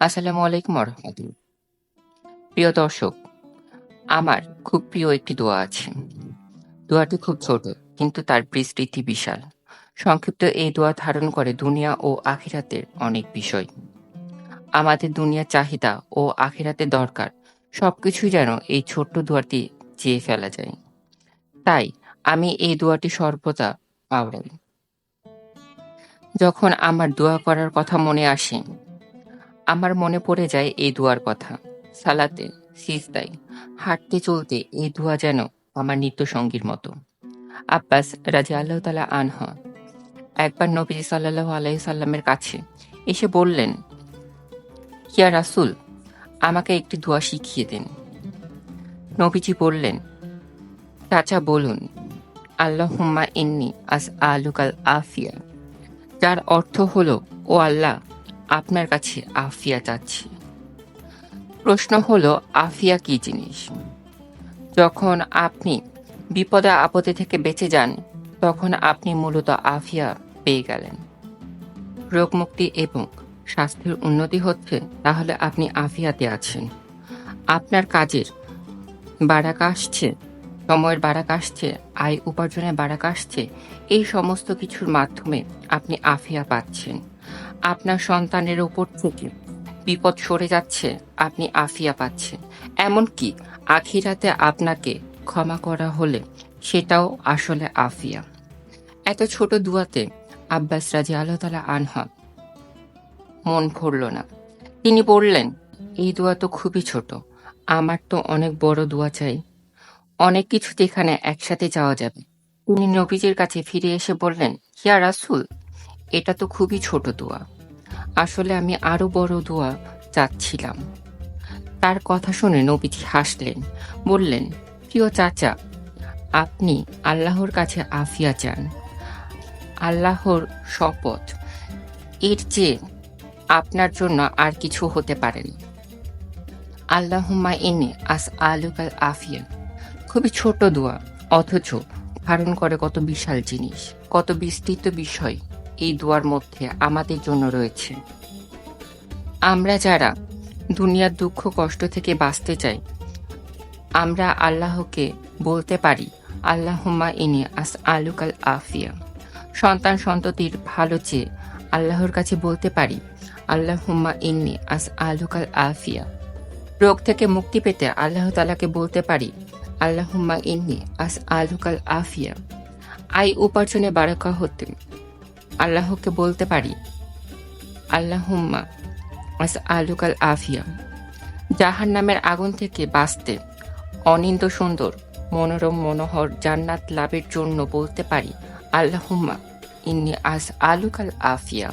আসসালামু আলাইকুম রহমতুল্লাহ। প্রিয় দর্শক, আমার খুব প্রিয় একটি দোয়া আছে। দোয়াটি খুব ছোট, কিন্তু তার বিস্তৃতি বিশাল। সংক্ষিপ্ত এই দোয়া ধারণ করে দুনিয়া ও আখিরাতের অনেক বিষয়। আমাদের দুনিয়ার চাহিদা ও আখিরাতের দরকার, সবকিছুই যেন এই ছোট্ট দোয়াটি চেয়ে ফেলা যায়। তাই আমি এই দোয়াটি সর্বদা আওড়াই যখন আমার দোয়া করার কথা মনে আসে আমার মনে পড়ে যায় এই দুয়ার কথা। সালাতে সিজদাই হাঁটতে চলতে এই দুয়া যেন আমার নিত্য সঙ্গীর মতো। আব্বাস রাজা আল্লাহ তালা আনহ একবার নবীজি সাল্লাহ আলাই সাল্লামের কাছে এসে বললেন কিয়া রাসুল, আমাকে একটি দোয়া শিখিয়ে দিন। নবীজি বললেন, চাচা, বলুন আল্লাহ হুম্মা ইন্নি আস আলুকাল আফিয়া, যার অর্থ হলো, ও আল্লাহ আপনার কাছে আফিয়া চাচ্ছি। প্রশ্ন হলো, আফিয়া কি জিনিস? যখন আপনি বিপদে আপদে থেকে বেঁচে যান, তখন আপনি মূলত আফিয়া পেয়ে গেলেন। রোগমুক্তি এবং স্বাস্থ্যের উন্নতি হচ্ছে, তাহলে আপনি আফিয়াতে আছেন। আপনার কাজের বারাক আসছে, সময়ের বারাক আসছে, আয় উপার্জনের বারাক আসছে, এই সমস্ত কিছুর মাধ্যমে আপনি আফিয়া পাচ্ছেন। আপনার সন্তানের ওপর থেকে বিপদ সরে যাচ্ছে, আপনি আফিয়া পাচ্ছেন। এমনকি আখিরাতে আপনাকে ক্ষমা করা হলে সেটাও আসলে আফিয়া। এত ছোট দুয়াতে আব্বাস রাজি আল্লাহ আনহা মন ভরল না। তিনি বললেন, এই দোয়া তো খুবই ছোট, আমার তো অনেক বড় দোয়া চাই। অনেক কিছু যেখানে একসাথে যাওয়া যাবে। তিনি নবীজির কাছে ফিরে এসে বললেন হিয়া রাসুল এটা তো খুবই ছোট দোয়া। আসলে আমি আরও বড় দোয়া চাচ্ছিলাম। তার কথা শুনে নবীজি হাসলেন, বললেন, প্রিয় চাচা, আপনি আল্লাহর কাছে আফিয়া চান। আল্লাহর শপথ। এর চেয়ে আপনার জন্য আর কিছু হতে পারে না। আল্লাহুম্মা এনে আস আলুকাল আফিয়া। খুবই ছোট দোয়া, অথচ ধারণ করে কত বিশাল জিনিস, কত বিস্তৃত বিষয়। এই দোয়ার মধ্যে আমাদের জন্য রয়েছে। আমরা যারা দুনিয়ার দুঃখ, কষ্ট থেকে বাঁচতে চাই, আমরা আল্লাহকে বলতে পারি, আল্লাহুম্মা ইনি আস আলুকাল আফিয়া। সন্তান সন্ততির ভালো চেয়ে আল্লাহর কাছে বলতে পারি, আল্লাহুম্মা ইন্নি আস আলুকাল আফিয়া। রোগ থেকে মুক্তি পেতে আল্লাহ তালাকে বলতে পারি, আল্লাহুম্মা ইন্নি আস আলুকাল আফিয়া। আই উপার্জনে বারাকা হতে আল্লাহকে বলতে পারি। আল্লাহুম্মা আস আলুকাল আফিয়া। জাহান নামের আগুন থেকে বাঁচতে, অনিন্দ সুন্দর, মনোরম মনোহর জান্নাত লাভের জন্য বলতে পারি, আল্লাহুম্মা ইন্নি আস আলুকাল আফিয়া।